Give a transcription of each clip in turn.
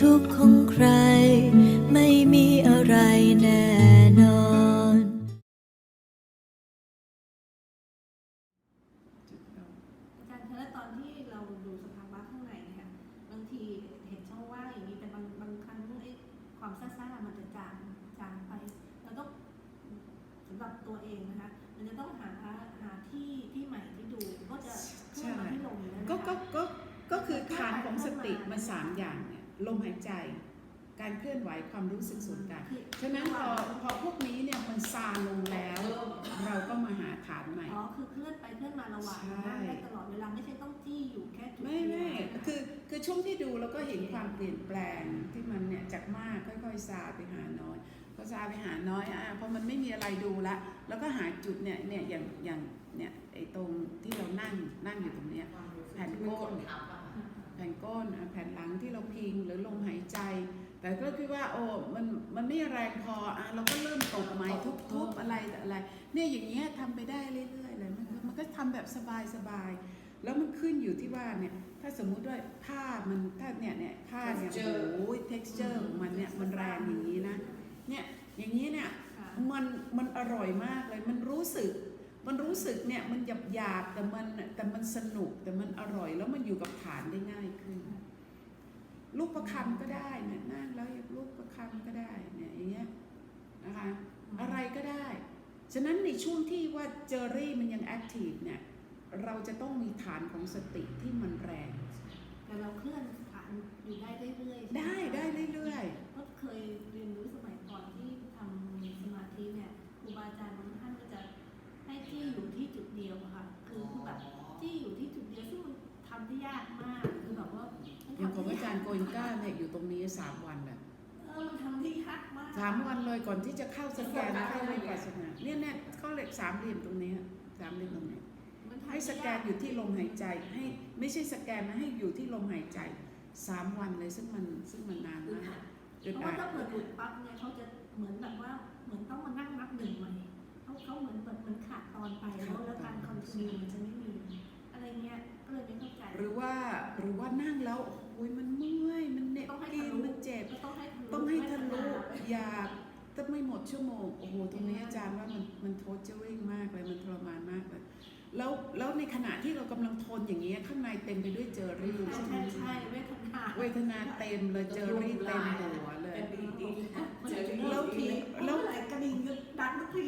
ทุกข์ของใคร ไม่มีอะไรแน่นอน อาจารย์คะแล้วตอนที่เราดูสภาวะข้างในเนี่ยบางทีเห็นช่องว่างอย่างนี้แต่บางบางครั้งไอ้ความซ่าๆมันจะจางจางไป เราต้องสำหรับตัวเองนะคะมันจะต้องหาหาที่ที่ใหม่ที่ดูก็จะเคลื่อนมาที่ลมอยู่แล้วนะคะ ก็ก็ก็ก็คือฐานของสติมันสามอย่างเนี่ย ลมหายใจ การเคลื่อนไหวความรู้สึกส่วนกลางคือฉะนั้นพอพอพวกนี้เนี่ยมันซาลงแล้ว เราก็มาหาฐานใหม่อ๋อคือเคลื่อนไปเคลื่อนมาระหว่างใช่นั่งได้ตลอดเวลาไม่ใช่ต้องจี้อยู่แค่จุดไม่เดียวไม่คือคือช่วงที่ดูเราก็เห็นความเปลี่ยนแปลงที่มันเนี่ยจากมากค่อยๆซาไปหาน้อยพอซาไปหาน้อยอะพอมันไม่มีอะไรดูละแล้วก็หาจุดเนี่ยเนี่ยอย่างอย่างเนี่ยไอ้ตรงที่เรานั่งนั่งอยู่ตรงเนี้ยแผ่นก้น แผ่นก้นอะแผ่นหลังที่เราพิงหรือลมหายใจ แต่ก็คิดว่าโอ้มันมันไม่แรงพออะเราก็เริ่มตกไม้ทุบๆอะไรแต่อะไร เนี่ยอย่างเงี้ยทำไปได้เรื่อยๆเลยมันก็มันก็ทำแบบสบายๆแล้วมันขึ้นอยู่ที่ว่าเนี่ยถ้าสมมุติว่าผ้ามันถ้าเนี่ยเนี่ยผ้าเนี่ย Texture โอ้ย texture ของมันเนี่ยมันแรงอย่างนี้นะเนี่ยอย่างนี้เนี่ยค่ะมันมันอร่อยมากเลยมันรู้สึก มันรู้สึกเนี่ยมันหยาบหยาบๆแต่มันแต่มันสนุกแต่มันอร่อยแล้วมันอยู่กับฐานได้ง่ายขึ้น ลูกประคำก็ได้เนี่ยนั่งแล้วลูกประคำก็ได้เนี่ยอย่างเงี้ยนะคะอะไรก็ได้ ฉะนั้นในช่วงที่ว่าเจอรี่มันยังแอคทีฟเนี่ยเราจะต้องมีฐานของสติที่มันแรงแต่เราเคลื่อนฐานอยู่ได้เรื่อยๆใช่หมได้ได้เรื่อยก็เคยเรียนรู้สมัยก่อนที่ทำสมาธิเนี่ยครูบาอาจารย์บางท่านก็จะ ให้ที่อยู่ที่จุดเดียวอะค่ะ คือคือแบบที่อยู่ที่จุดเดียวซึ่งมันทำได้ยากมากคือแบบว่ามันๆอย่างของทำได้อาจารย์โกอินก้าเนี่ยอยู่ตรงนี้สามวันแหละเออมันทำได้ยากมากสามวันเลยก่อนที่จะเข้าสแกนเข้าวิปัสสนาเนี่ยเนี่ยเข้าเหล็กสามเหลี่ยมตรงนี้สามเหลี่ยมตรงนี้ มันทำให้สแกนอยู่ที่ลมหายใจให้ไม่ใช่สแกนนะให้อยู่ที่ลมหายใจสามวันเลยซึ่งมันซึ่งมันนานมากเพอึดราะอัว่าดถ้าเปิดหลุดปั๊บเนี่ยเขาจะเหมือนแบบว่าเหมือนต้องมา ชั่วโมงโอ้โหตรงนี้อาจารย์ว่ามันมันโทษเจอริ่งมากเลยมันทรมานมากเลยแล้วแล้วในขณะที่เรากำลังทนอย่างนี้ยข้างในเต็มไปด้วยเจอรี่ใช่ใช่ไหมใช่ใช่เวทนาเวทนาเต็มเลยเจอรี่เต็มหัวเลยเป็นดีดีมันจะแล้เริ่วมทีทีแล้แล้ววไหลกระดิ่งก็ดังทุกที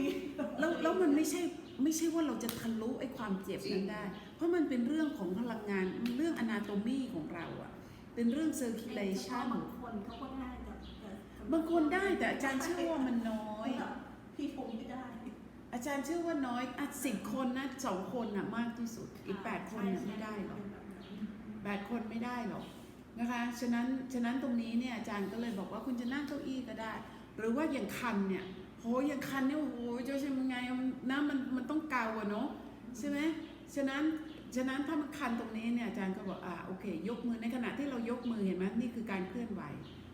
แล้วแล้วมันไม่ใช่ไม่ใช่ว่าเราจะทะลุไอ้ความเจ็บนั้นได้ เพราะมันเป็นเรื่องของพลังงานมันเรื่องอนาโตมีของเราอะเป็นเรื่อง circulation บางคนเขาก็ได้แต่แต่ บางคนได้แต่อาจารย์เชื่อว่ามันน้อย พี่ผมไม่ได้ อาจารย์เชื่อว่าน้อยอะสิบคนนะสองคนน่ะมากที่สุด อีกแปดคนน่ะไม่ได้หรอกแปดคนไม่ได้หรอกนะคะ ฉะนั้น ฉะนั้นตรงนี้เนี่ยอาจารย์ก็เลยบอกว่าคุณจะนั่งเก้าอี้ก็ได้ หรือว่าอย่างคันเนี่ยโหอย่างคันเนี่ยโอ้โหจะใช่ยังไงนะมันมันต้องเกาอะเนาะใช่ไหมฉะนั้นฉะนั้นถ้ามันคันตรงนี้เนี่ยอาจารย์ก็บอกอ่าโอเค ยกมือในขณะที่เรายกมือเห็นไหมนี่คือการเคลื่อนไหว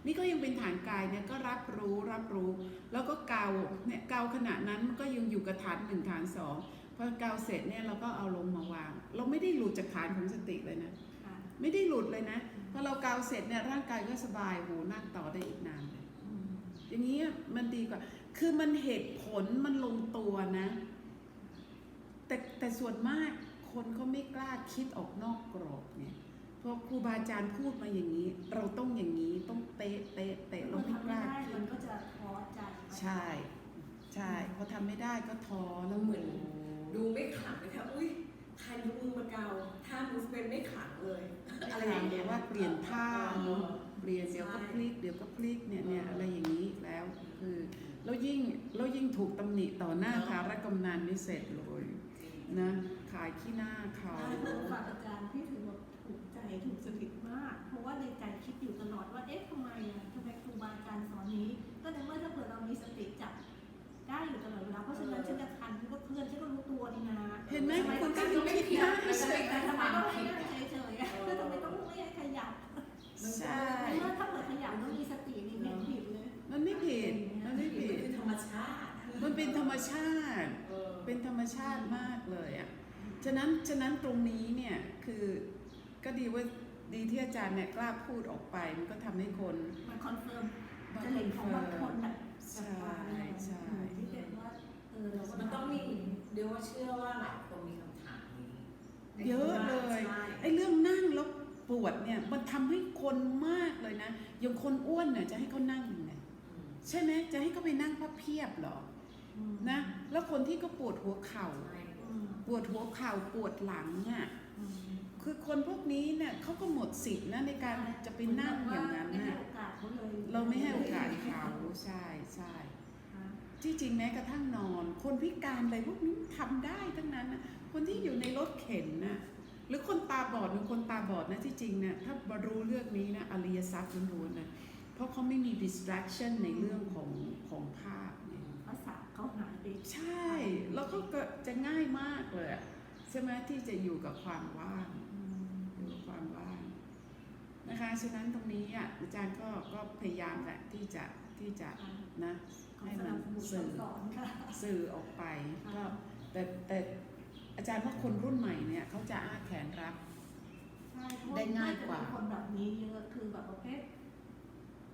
นี่ก็ยังเป็นฐานกายเนี่ยก็รับรู้รับรู้ แล้วก็เกาเนี่ยเกาขณะนั้นมันก็ยังอยู่กับฐานหนึ่งฐานสองพอเกาเสร็จเนี่ยเราก็เอาลงมาวาง เราไม่ได้หลุดจากฐานของสติเลยนะไม่ได้หลุดเลยนะพอเราเกาเสร็จเนี่ยร่างกายก็สบายโหนั่งต่อได้อีกนานเลยอืมอย่างนี้มันดีกว่า คือมันเหตุผลมันลงตัวนะ แต่แต่ส่วนมากคนเขาไม่กล้าคิดออกนอกกรอบเนี่ยเพราะครูบาอาจารย์พูดมาอย่างนี้ เราต้องอย่างนี้ ใจใช่ ใช่พอทำไม่ได้ก็ท้อแล้แล้ววเหเหมืมืออนนดูไม่ขลังนะคะอุ้ยใครยกมือมาเกาถ้ามูฟเป็นไม่ขลังเลย อะไรอย่างเดี๋เงี้ยยวว่าเปลี่ยนท่าเนาะออเปลี่ยนเดี๋ยวก็ใช่พลิกเดี๋ยวก็พลิกเนี่ยเนี่ยเออออะไรอย่างนี้แล้วคือแล้วยิ่งแล้วยิ่งถูกตำหนิต่อหน้าเนอะคารกำนันไม่เสร็จเลยนะขายขี้หน้าเขาใช่เพราะฝากอาจารย์พี่ถือว่าถูกใจถูกสนิทมาก เพราะว่าในใจคิดอยู่ตลอดว่าเอ๊ะทำไมอะทำไมครูบาอาจารย์สอนนี้ ก็ในเมื่อถ้าเกิดเรามีสติจับได้อยู่ตลอดเวลาเพราะฉะนั้นฉันจะคันฉันก็เคลื่อนฉันก็รู้ตัวนี่นะเห็นไหมทำไมคุณก็ต้องยังคิดได้แต่เสร็จทำไมต้องให้นั่งเฉยๆอะแล้วทำไมต้องไม่ให้ขยับใช่เมื่อถ้าเปิดขยับต้องมีสตินี่ไม่ผิดเลยมันไม่ผิดมันไม่ผิดคือธรรมชาติ มันเป็นธรรมชาติเออเป็นธรรมชาติมากเลยอะฉะนั้นฉะนั้นตรงนี้เนี่ยคือก็ดีว่าดีที่อาจารย์เนี่ยกล้าพูดออกไปมันก็ทำให้คนมันคอนเฟิร์มมา จะเห็นของบางคนแบบใช่ใช่ที่เป็นว่าเออเราก็มันต้องมีเดี๋ยวว่าเชื่อว่าหลายคนมีคำถามนี้เยอะเลยใช่ไอ้เรื่องนั่งแล้วปวดเนี่ยมันทำให้คนมากเลยนะอย่างคนอ้วนเนี่ยจะให้เขานั่งยังไงอืมใช่ไหมจะให้เขาไปนั่งพับเพียบเหรออืมนะแล้วคนที่ก็ปวดหัวเข่าใช่อืมปวดหัวเข่าปวดหลังอะอืม คือคนพวกนี้เนี่ยเขาก็หมดสิทธินะในการจะไปนั่งอย่างนั้นไม่ให้นะโอกาสเขาเลยเราไม่ให้โอกาสเขาใช่ใช่ค่ะที่จริงแม้กระทั่งนอน คนพิการอะไรพวกนี้ทำได้ทั้งนั้นนะคนที่อยู่ในรถเข็นนะหรือคนตาบอดหรือคนตาบอดนะที่จริงเนี่ยถ้ามารู้เรื่องนี้นะอริยทรัพย์ล้วนๆนะเพราะเขาไม่มี distraction ในเรื่องของของภาพเนี่ยภาษาเขาหายไปใช่ แล้วก็ก็จะง่ายมากเลยอะใช่ไหมที่จะอยู่กับความว่าง อืม อยู่กับความว่าง นะคะฉะนั้นตรงนี้อะอาจารย์ก็ก็พยายามแหละที่จะที่จะค่ะนะขอสนับสนุนการสอนค่ะสื่อออกไปก็แต่แต่อาจารย์ว่าคนรุ่นใหม่เนี่ยเขาจะอ้าแขนรับใช่เพระได้ง่ายกว่าจะมีคนแบบนี้เยอะคือแบบประเภท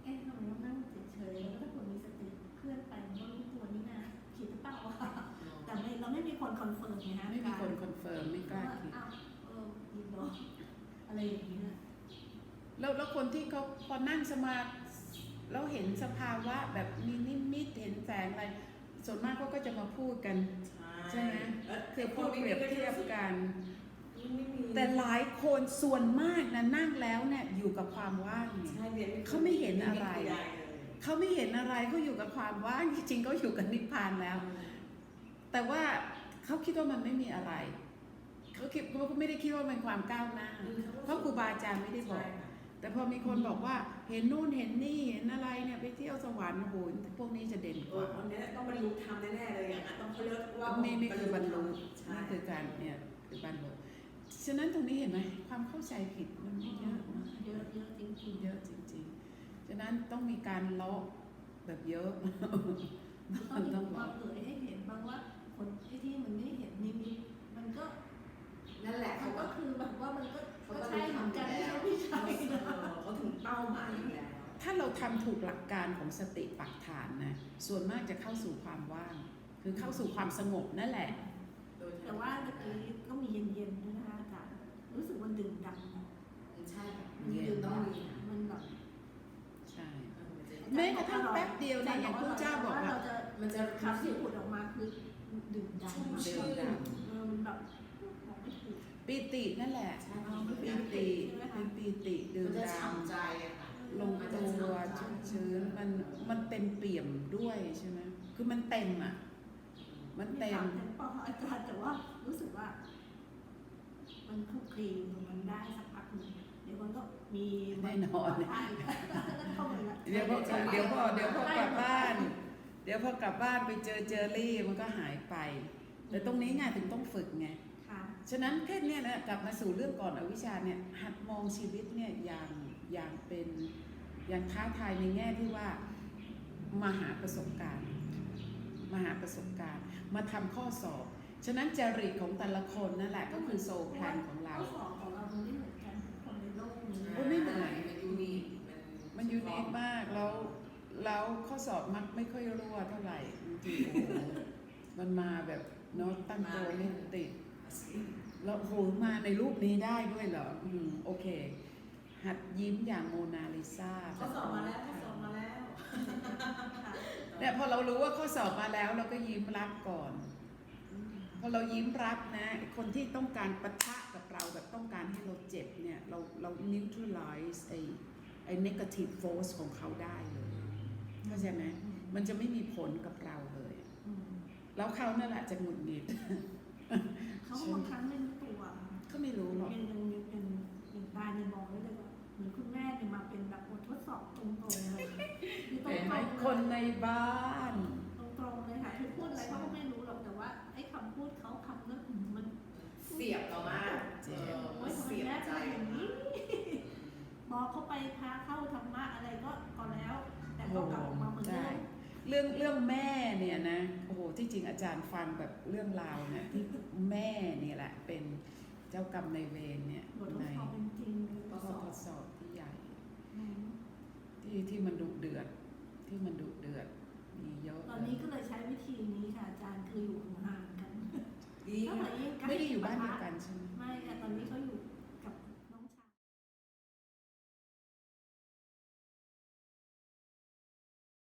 เอ๊ะทำไมต้องนั่งเฉยๆแล้วถ้าคนมีสติเคลื่อนไปมันก็รู้ตัวนี่นะคิดหรือเปล่าอะแต่ไม่เราไม่มีคนคอนเฟิร์มไงฮะไม่มีคนคอนเฟิร์มไม่กล้าว่าคิดอ้าวเอออีกเหรออะไรอย่างเงี้ย แล้วแล้วคนที่เขาพอนั่งสมาธิแล้วเห็นสภาวะแบบมีนิมิตเห็นแสงอะไร ส่วนมากเขาก็จะมาพูดกัน ใช่ไหมแล้วคือพูดเปรียบเทียบกันไม่มีแต่หลายคนส่วนมากนะนั่งแล้วเนี่ยอยู่กับความว่างเนี่ยใช่รียนเขาไม่เห็นอะไรม่ด้เลยเขาไม่เห็นอะไรเขาอยู่กับความว่างจริงๆเขาอยู่กับนิพพานแล้ว แต่ว่าเขาคิดว่ามันไม่มีอะไรเขาคิดเขาไม่ได้คิดว่ามันความก้าวหน้าเพราะครูบาอาจารย์ไม่ได้บอกใช่ค่ะแต่ พอมีคนบอกว่าเห็นนู่นเห็นนี่เห็นอะไรเนี่ยไปเที่ยวสวรรค์โอ้โหพวกนี้จะเด่นเอกอว่าคนนี้ต้องบรรลุธรรมแน่ๆเลยอย่างนั้นต้องเขาเรียกว่านี่นี่คือบรรลุใช่นี่คือการเนี่ยคือบรรลุฉะนั้นตรงนี้เห็นไหมความเข้าใจผิดมันเยอะมากเยอะเยอะจริงๆเยอะจริง ๆ ฉะนั้นต้องมีการเลาะแบบเยอะต้มัองนมีต้องคเลาะวามเผยให้เห็นบ้างว่าคนไอ้ที่มันไม่เห็นนิมิตมันก็นั่นแหละมัเขานก็ก็คือแบบว่ามันก็เขา ก็ก็ใช่เหมือนกันไม่ใช่ไม่ใช่เออเขาถึงเป้าหมายอยู่แล้วถ้าเราทำถูกหลักการของสติปัฏฐานนะส่วนมากจะเข้าสู่ความว่าง คือเข้าสู่ความสงบนั่นแหละโดยแต่ว่าเมื่อกี้ก็มีเย็นๆด้วยนะคะอาจารย์รู้สึกมันดื่มดำใช่ค่ะมันเย็นดื่มต้องดำมีมันแบบใช่เออมันจะแม้กระทั่งแป๊บเดียวเนี่ยอย่างพระเจ้าบอกว่าเราจะมันจะคำที่ผุดออกมาคือดื่มดำชุ่มเดิชื่นนดเออมันแบบบอกไม่ถูก ปีตินั่นแหละใช่อ๋อปีติเป็นปีติดื่มัมนจะดฉ่ำใจอะค่ะำลงตัวชุ่มชื้นมันมันเต็มเปี่ยมด้วยใช่ไหมคือมันเต็มอะ มันเต็ม ไถามปออาจารย์แต่ว่ารู้สึกว่า มันคลุกคลีมันได้สักพักหนึ่งเดี๋ยวมันก็มีแน่นอน ใช่เข้ามาแล้วเดี๋ยวพอเดี๋ยวพอเดี๋ยวพอกลับบ้าน เดี๋ยวพอกลับบ้านไปเจอเจอรี่มันก็หายไป แต่ตรงนี้ไงถึงต้องฝึกไงค่ะ ฉะนั้นแค่เนี้ยนะกลับมาสู่เรื่องก่อนอวิชชาเนี่ยหัดมองชีวิตเนี่ยอย่างอย่างเป็นอย่างท้าทายในแง่ที่ว่ามาหาประสบการณ์มาหาประสบการณ์ มาทำข้อสอบ ฉะนั้นจริตของแต่ละคนนั่นแหละก็คือโซลแพลนของเราข้อสอบของเรามันไม่เหมือนกันทุกคนในโลกนี้โอ้ไม่เหมือนมันยูนิคมันยูนิคมากแล้วแล้วข้อสอบมักไม่ค่อยรั่วเท่าไหร่บางทีโอ้โหมันมาแบบเนาะตั้งตัวไม่ติด แล้วโหมาในรูปนี้ได้ด้วยเหรอ อืม โอเค หัดยิ้มอย่างโมนาลิซาเขาสอบมาแล้วเขาสอบมาแล้วเนี่ยพอเรารู้ว่าข้อสอบมาแล้วเราก็ยิ้มรับก่อน พอเรายิ้มรับนะ คนที่ต้องการปะทะกับเราแบบต้องการให้เราเจ็บเนี่ย เราเรา neutralize ไอ้ไอ้ negative force ของเขาได้เลยเข้าใจไหมมันจะไม่มีผลกับเราเลยอืมแล้วเขานั่นแหละจะหงุดหงิด เขาบางครั้งไม่รู้ตัวก็ไม่รู้หรอกเป็นเป็นเป็นเป็นตาเนี่ยมองได้เลยว่าเหมือนคุณแม่เนี่ยมาเป็นแบบบททดสอบตรงๆเลยคือตรเห็นงไหมๆคนในบ้านตรงๆเลยค่ะคือพูดอะไรเขาก็ไม่รู้หรอกแต่ว่าไอ้คำพูดเขาคำนั้นมันเสียบเรามากเจ็บเออโอ้ยทำไมเสียบแม่ใจเป็นอย่างนี้บอกเขาไปพาเข้าธรรมะอะไรก็ก็แล้ว แต่ก็กลับออกมาเหมือนเดิใช่มเรื่องเรื่องแม่เนี่ยนะโอ้โห ที่จริงอาจารย์ฟังแบบเรื่องราวเนี่ยที่แม่เนี่ยแหละเป็นเจ้ากรรมในายเวรเนี่ยบททดในสอบเป็นจริงเลยข้อทดสอบที่ใหญ่อืมที่ที่มันดุเดือดที่มันดุเดือดมีเยอะ ตอนนี้ก็เลยใช้วิธีนี้ค่ะอาจารย์คืออยู่ห่างๆกันดีถ้าค่ะเกิดยิ่งใกล้ไม่ได้อยู่บ้านเดียวกันใช่ไหม